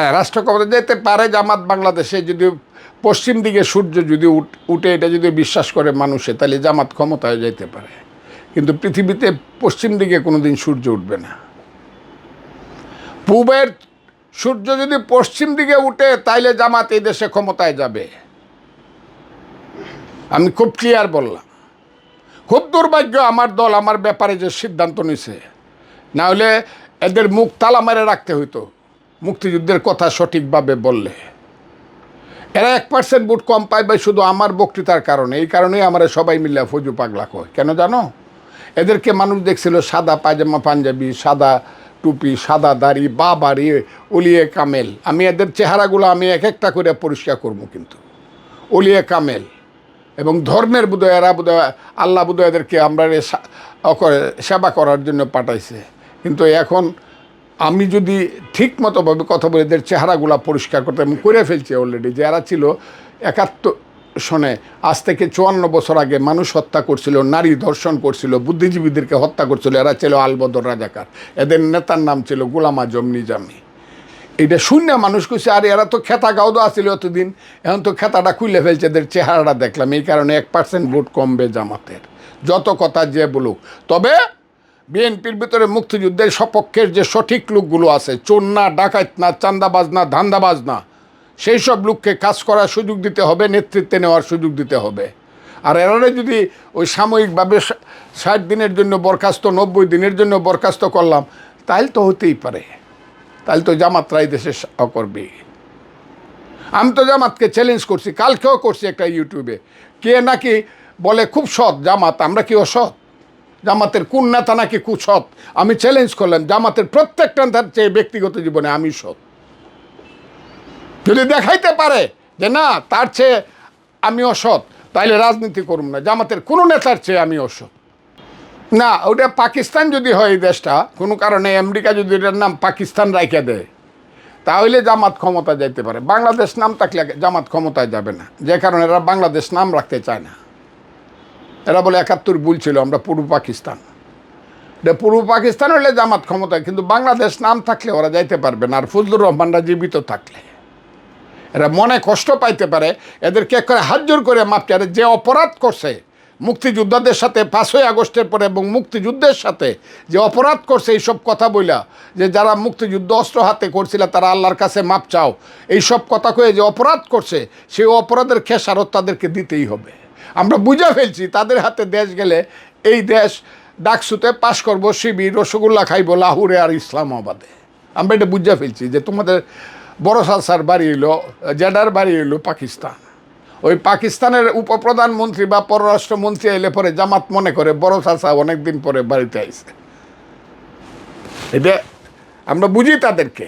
হ্যাঁ রাষ্ট্র ক্ষমতা যেতে পারে জামাত বাংলাদেশে, যদি পশ্চিম দিকে সূর্য যদি উঠ- এটা যদি বিশ্বাস করে মানুষে, তাহলে জামাত ক্ষমতায় যেতে পারে। কিন্তু পৃথিবীতে পশ্চিম দিকে কোনো দিন সূর্য উঠবে না। পূবের সূর্য যদি পশ্চিম দিকে উঠে, তাইলে জামাত এই দেশে ক্ষমতায় যাবে। আমি খুব ক্লিয়ার বললাম। খুব দুর্ভাগ্য আমার দল আমার ব্যাপারে যে সিদ্ধান্ত নিছে। না হলে এদের মুখ তালা মেরে রাখতে হইতো। মুক্তিযুদ্ধের কথা সঠিকভাবে বললে। এরা এক পার্সেন্ট ভোট কম পায় বা শুধু আমার বক্তৃতার কারণে। এই কারণেই আমরা সবাই মিলে ফজু পাগলা কয় কেন জানো? এদেরকে মানুষ দেখছিল সাদা পায়জামা, পাঞ্জাবি, সাদা টুপি, সাদা দাড়ি বা বাড়ি উলিয়ে কামেল। আমি এদের চেহারাগুলো আমি এক একটা করে পরিষ্কার করব কিন্তু। উলিয়ে কামেল। এবং ধর্মের বোধহয়, এরা বোধহয়, আল্লাহ বোধহয় এদেরকে আমরা সেবা করার জন্য পাঠাইছে। কিন্তু এখন আমি যদি ঠিক মতোভাবে কথা বলে, এদের চেহারাগুলা পরিষ্কার করতে আমি করে ফেলছি অলরেডি যে এরা ছিল একাত্তর শোনে আজ থেকে চুয়ান্ন বছর আগে মানুষ হত্যা করছিল, নারী ধর্ষণ করছিল, বুদ্ধিজীবীদেরকে হত্যা করছিল, এরা ছিল আলবদর রাজাকার। এদের নেতার নাম ছিল গোলাম আজম নিজামী। এটা শূন্য মানুষ কইছে, আর এরা তো খেতা গাউদো আসছিল এতদিন, এখন তো খেতাটা খুলে ফেলছে, এদের চেহারাটা দেখলাম। এই কারণে এক পার্সেন্ট ভোট কমবে জামাতের, যত কথা যে বলুক। তবে বিএনপির ভিতরে মুক্তিযুদ্ধের সপক্ষের যে সঠিক লোকগুলো আছে চোর না ডাকাত না চান্দাবাজ না ধান্দাবাজ না সেই সব লোককে কাজ করার সুযোগ দিতে হবে, নেতৃত্বে নেওয়ার সুযোগ দিতে হবে। আর এরারে যদি ওই সাময়িকভাবে ষাট দিনের জন্য বরখাস্ত, নব্বই দিনের জন্য বরখাস্ত করলাম তাহলে তো হতেই পারে। তাহলে তো জামাতরাই দেশে করবে। আমি তো জামাতকে চ্যালেঞ্জ করছি, কালকেও করছি একটা ইউটিউবে। কে নাকি বলে, খুব সৎ জামাত, আমরা কি অসৎ? জামাতের কোন নেতা নাকি খুব সৎ? আমি চ্যালেঞ্জ করলাম, জামাতের প্রত্যেকটা নেতার চেয়ে ব্যক্তিগত জীবনে আমি সৎ। যদি দেখাইতে পারে যে না, তার চেয়ে আমি অসৎ, তাইলে রাজনীতি করুন না। জামাতের কোনো নেতার চেয়ে আমি অসৎ। না, ওটা পাকিস্তান যদি হয় এই দেশটা, কোনো কারণে আমেরিকা যদি এটার নাম পাকিস্তান রাইখে দেয়, তাহলে জামাত ক্ষমতা যাইতে পারে। বাংলাদেশ নাম থাকলে জামাত ক্ষমতায় যাবে না। যে কারণে এরা বাংলাদেশ নাম রাখতে চায় না। এরা বলে একাত্তর ভুল ছিল, আমরা পূর্ব পাকিস্তান। পূর্ব পাকিস্তান হলে জামাত ক্ষমতায়, কিন্তু বাংলাদেশ নাম থাকলে ওরা যাইতে পারবে না, আর ফজলুর রহমানরা জীবিত থাকলে। এরা মনে কষ্ট পাইতে পারে এদেরকে এক করে হাত জোর করে মাপতে আর যে অপরাধ করছে, মুক্তিযোদ্ধাদের সাথে পাঁচই আগস্টের পরে এবং মুক্তিযুদ্ধের সাথে যে অপরাধ করছে, এইসব কথা বইলা, যে যারা মুক্তিযুদ্ধ অস্ত্র হাতে করছিল, তারা আল্লাহর কাছে মাপ চাও। এইসব কথা কয়ে যে অপরাধ করছে, সেই অপরাধের খেসারত তাদেরকে দিতেই হবে। আমরা বুঝে ফেলছি, তাদের হাতে দেশ গেলে এই দেশ ডাকসুতে পাশ করব, শিবির, রসগোল্লা খাইবো, লাহুরে আর ইসলামাবাদে। আমরা এটা বুঝে ফেলছি যে তোমাদের বড় সালসার বাড়ি এলো জেডার বাড়ি এলো পাকিস্তান। ওই পাকিস্তানের উপপ্রধানমন্ত্রী বা পররাষ্ট্রমন্ত্রী এলে পরে জামাত মনে করে বড় সালসা অনেকদিন পরে বাড়িতে আইছে। এটা আমরা বুঝি তাদেরকে।